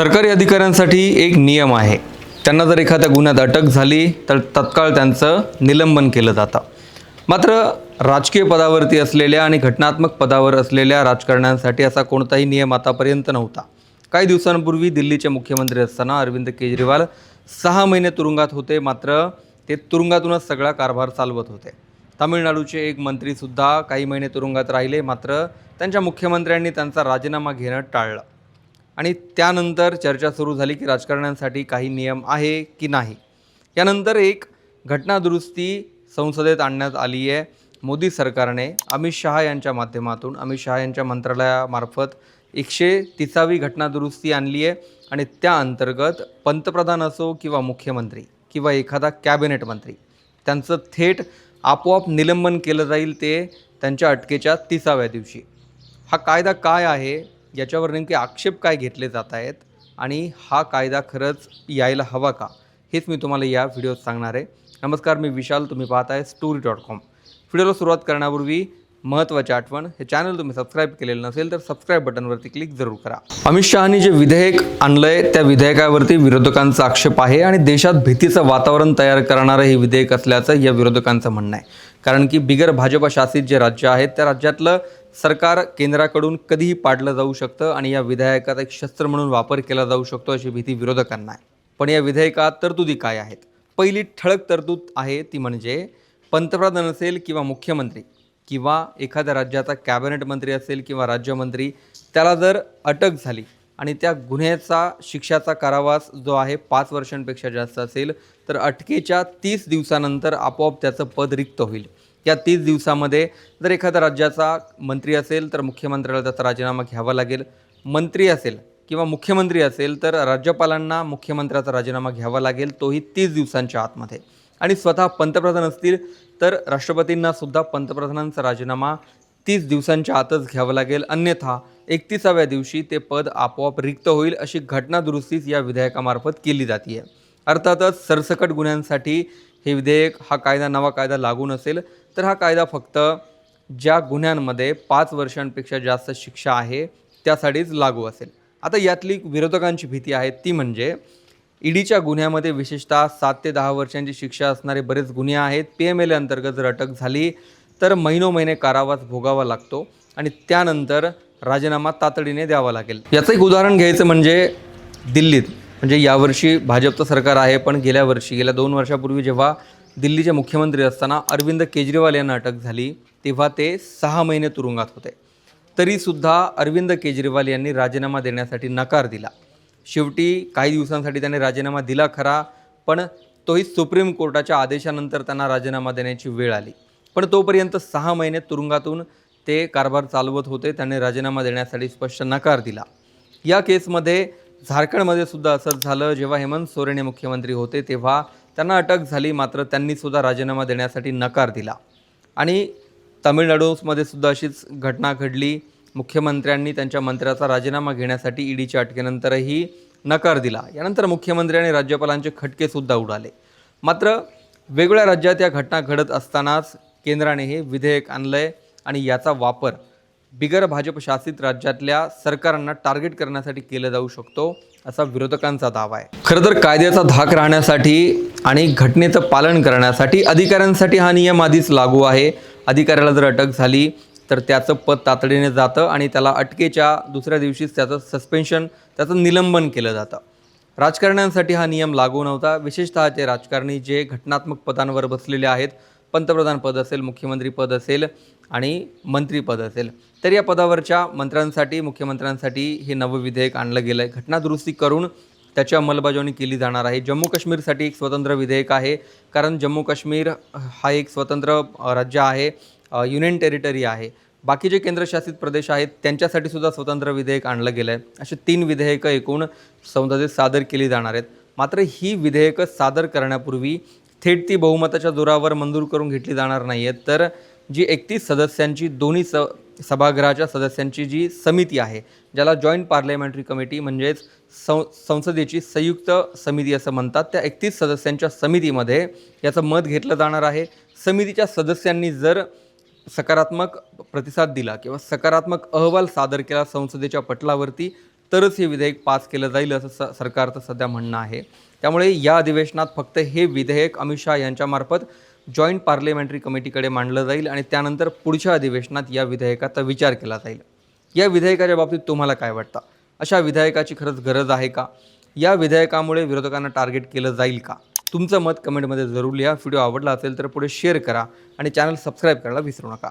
सरकारी अधिकाऱ्यांसाठी एक नियम आहे. त्यांना जर एखाद्या गुन्ह्यात अटक झाली तर तत्काळ त्यांचं निलंबन केलं जातं. मात्र राजकीय पदावरती असलेल्या आणि घटनात्मक पदावर असलेल्या राजकारण्यांसाठी असा कोणताही नियम आतापर्यंत नव्हता. काही दिवसांपूर्वी दिल्लीचे मुख्यमंत्री असताना अरविंद केजरीवाल सहा महिने तुरुंगात होते मात्र ते तुरुंगातूनच सगळा कारभार चालवत होते. तामिळनाडूचे एक मंत्रीसुद्धा काही महिने तुरुंगात राहिले मात्र त्यांच्या मुख्यमंत्र्यांनी त्यांचा राजीनामा घेणं टाळलं. आणि त्यानंतर चर्चा सुरू झाली की राजकारण्यांसाठी काही नियम आहे की नाही. यानंतर एक घटनादुरुस्ती संसदेत आणण्यात आली आहे. मोदी सरकारने अमित शहा यांच्या माध्यमातून अमित शहा यांच्या मंत्रालयामार्फत एकशे तिसावी घटनादुरुस्ती आणली आहे आणि त्या अंतर्गत पंतप्रधान असो किंवा मुख्यमंत्री किंवा एखादा कॅबिनेट मंत्री त्यांचं थेट आपोआप निलंबन केलं जाईल ते त्यांच्या अटकेच्या तिसाव्या दिवशी. हा कायदा काय आहे? याच्यावर नेमके आक्षेप काय घेतले जात आहेत आणि हा कायदा खरंच यायला हवा का? हेच मी तुम्हाला या व्हिडिओत सांगणार आहे. नमस्कार मी विशाल. तुम्ही पाहत आहे स्टोरी डॉट कॉम व्हिडिओला सुरुवात करण्यापूर्वी महत्त्वाची आठवण हे चॅनल तुम्ही सबस्क्राईब केलेलं नसेल तर सबस्क्राईब बटनवरती क्लिक जरूर करा. अमित शहानी जे विधेयक आणलंय त्या विधेयकावरती विरोधकांचा आक्षेप आहे आणि देशात भीतीचं वातावरण तयार करणारं हे विधेयक असल्याचं या विरोधकांचं म्हणणं आहे. कारण की बिगर भाजपा शासित जे राज्य आहेत त्या राज्यातलं सरकार केंद्राकडून कधीही पाडलं जाऊ शकतं आणि या विधेयकाचा एक शस्त्र म्हणून वापर केला जाऊ शकतो अशी भीती विरोधकांना आहे. पण या विधेयकात तरतुदी काय आहेत? पहिली ठळक तरतूद आहे ती म्हणजे पंतप्रधान असेल किंवा मुख्यमंत्री किंवा एखाद्या राज्याचा कॅबिनेट मंत्री असेल किंवा राज्यमंत्री त्याला जर अटक झाली आणि त्या गुन्ह्याचा शिक्षाचा कारावास जो आहे पाच वर्षांपेक्षा जास्त असेल तर अटकेच्या तीस दिवसानंतर आपोआप त्याचं पद रिक्त होईल. या तीस दिवसामध्ये जर एखाद्या राज्याचा मंत्री असेल तर मुख्यमंत्र्याला त्याचा राजीनामा घ्यावा लागेल. मंत्री असेल किंवा मुख्यमंत्री असेल तर राज्यपालांना मुख्यमंत्र्याचा राजीनामा घ्यावा लागेल. तोही तीस दिवसांच्या आतमध्ये. आणि स्वतः पंतप्रधान असतील तर राष्ट्रपतींना सुद्धा पंतप्रधानांचा राजीनामा तीस दिवसांच्या आतच घ्यावं लागेल. अन्यथा एकतीसाव्या दिवशी ते पद आपोआप रिक्त होईल अशी घटना दुरुस्तीच या विधेयकामार्फत केली जाते अर्थातच सरसकट गुन्ह्यांसाठी हे विधेयक हा कायदा नवा कायदा लागू नसेल तर हा कायदा फक्त ज्या गुन्ह्यांमध्ये पाच वर्षांपेक्षा जास्त शिक्षा आहे त्यासाठीच लागू असेल. आता यातली विरोधकांची भीती आहे ती म्हणजे ईडीच्या गुन्ह्यामध्ये विशेषतः सात ते दहा वर्षांची शिक्षा असणारे बरेच गुन्हे आहेत. पी एम एल अंतर्गत जर अटक झाली तर महिनो महिने कारावास भोगावा लागतो आणि त्यानंतर राजीनामा तातडीने द्यावा लागेल. याचं एक उदाहरण घ्यायचं म्हणजे दिल्लीत. म्हणजे यावर्षी भाजपचं सरकार आहे पण गेल्या वर्षी गेल्या दोन वर्षापूर्वी जेव्हा दिल्लीचे मुख्यमंत्री असताना अरविंद केजरीवाल यांना अटक झाली तेव्हा ते सहा महिने तुरुंगात होते. तरीसुद्धा अरविंद केजरीवाल यांनी राजीनामा देण्यासाठी नकार दिला. शेवटी काही दिवसांसाठी त्याने राजीनामा दिला खरा पण तोही सुप्रीम कोर्टाच्या आदेशानंतर त्यांना राजीनामा देण्याची वेळ आली. पण तोपर्यंत सहा महिने तुरुंगातून ते कारभार चालवत होते त्याने राजीनामा देण्यासाठी स्पष्ट नकार दिला. या केसमध्ये झारखंडमध्ये सुद्धा असंच झालं. जेव्हा हेमंत सोरेन हे मुख्यमंत्री होते तेव्हा त्यांना अटक झाली. मात्र त्यांनी सुद्धा राजीनामा देण्यासाठी नकार दिला. आणि तामिळनाडूमध्ये सुद्धा अशीच घटना घडली. मुख्यमंत्र्यांनी त्यांच्या मंत्र्याचा राजीनामा घेण्यासाठी ईडीच्या अटकेनंतरही नकार दिला. यानंतर मुख्यमंत्री आणि राज्यपालांचे खटकेसुद्धा उडाले. मात्र वेगवेगळ्या राज्यात या घटना घडत असतानाच केंद्राने हे विधेयक आणलं आहे आणि याचा वापर बिगर भाजप शासित राज्यातल्या सरकारांना टार्गेट करण्यासाठी केला जाऊ शकतो असा विरोधकांचा दावा आहे. खरं तर कायद्याचा धाक राहण्यासाठी आणि घटनेचं पालन करण्यासाठी अधिकाऱ्यांसाठी हा नियम आधीच लागू आहे. अधिकाऱ्याला जर अटक झाली तर त्याचं पद तातडीने जातं आणि त्याला अटकेच्या दुसऱ्या दिवशीच त्याचं सस्पेन्शन त्याचं निलंबन केलं जातं. राजकारण्यांसाठी हा नियम लागू नव्हता. विशेषतः ते राजकारणी जे घटनात्मक पदांवर बसलेले आहेत पंतप्रधान पद असेल मुख्यमंत्री पद असेल आणि मंत्रीपद असेल. तर या पदावरच्या मंत्र्यांसाठी मुख्यमंत्र्यांसाठी हे नवं विधेयक आणलं गेलं आहे घटनादुरुस्ती करून त्याची अंमलबजावणी केली जाणार आहे. जम्मू काश्मीरसाठी एक स्वतंत्र विधेयक आहे. कारण जम्मू काश्मीर हा एक स्वतंत्र राज्य आहे युनियन टेरिटरी आहे. बाकी जे केंद्रशासित प्रदेश आहेत त्यांच्यासाठी सुद्धा स्वतंत्र विधेयक आणलं गेलं आहे असे तीन विधेयकं एकूण संसदेत सादर केली जाणार आहेत. मात्र ही विधेयकं सादर करण्यापूर्वी थेट ती बहुमताच्या जोरावर मंजूर करून घेतली जाणार नाही आहेत तर जी एकतीस सदस्यांची दोन्ही स सभागृहाच्या सदस्यांची जी समिती आहे ज्याला जॉईंट पार्लमेंटरी कमिटी म्हणजेच सं संसदेची संयुक्त समिती असं म्हणतात त्या एकतीस सदस्यांच्या समितीमध्ये याचं मत घेतलं जाणार आहे. समितीच्या सदस्यांनी जर सकारात्मक प्रतिसाद दिला किंवा सकारात्मक अहवाल सादर केला संसदेच्या पटलावरती तरच हे विधेयक पास केलं जाईल असं स सरकारचं सध्या म्हणणं आहे. त्यामुळे या अधिवेशनात फक्त हे विधेयक अमित शहा यांच्यामार्फत जॉईंट पार्लमेंटरी कमिटीकडे मांडलं जाईल आणि त्यानंतर पुढच्या अधिवेशनात या विधेयकाचा विचार केला जाईल. या विधेयकाच्या बाबतीत तुम्हाला काय वाटतं? अशा विधेयकाची खरंच गरज आहे का? या विधेयकामुळे विरोधकांना टार्गेट केलं जाईल का? तुमचं मत कमेंटमध्ये जरूर लिहा. व्हिडिओ आवडला असेल तर पुढे शेअर करा आणि चॅनल सबस्क्राईब करायला विसरू नका.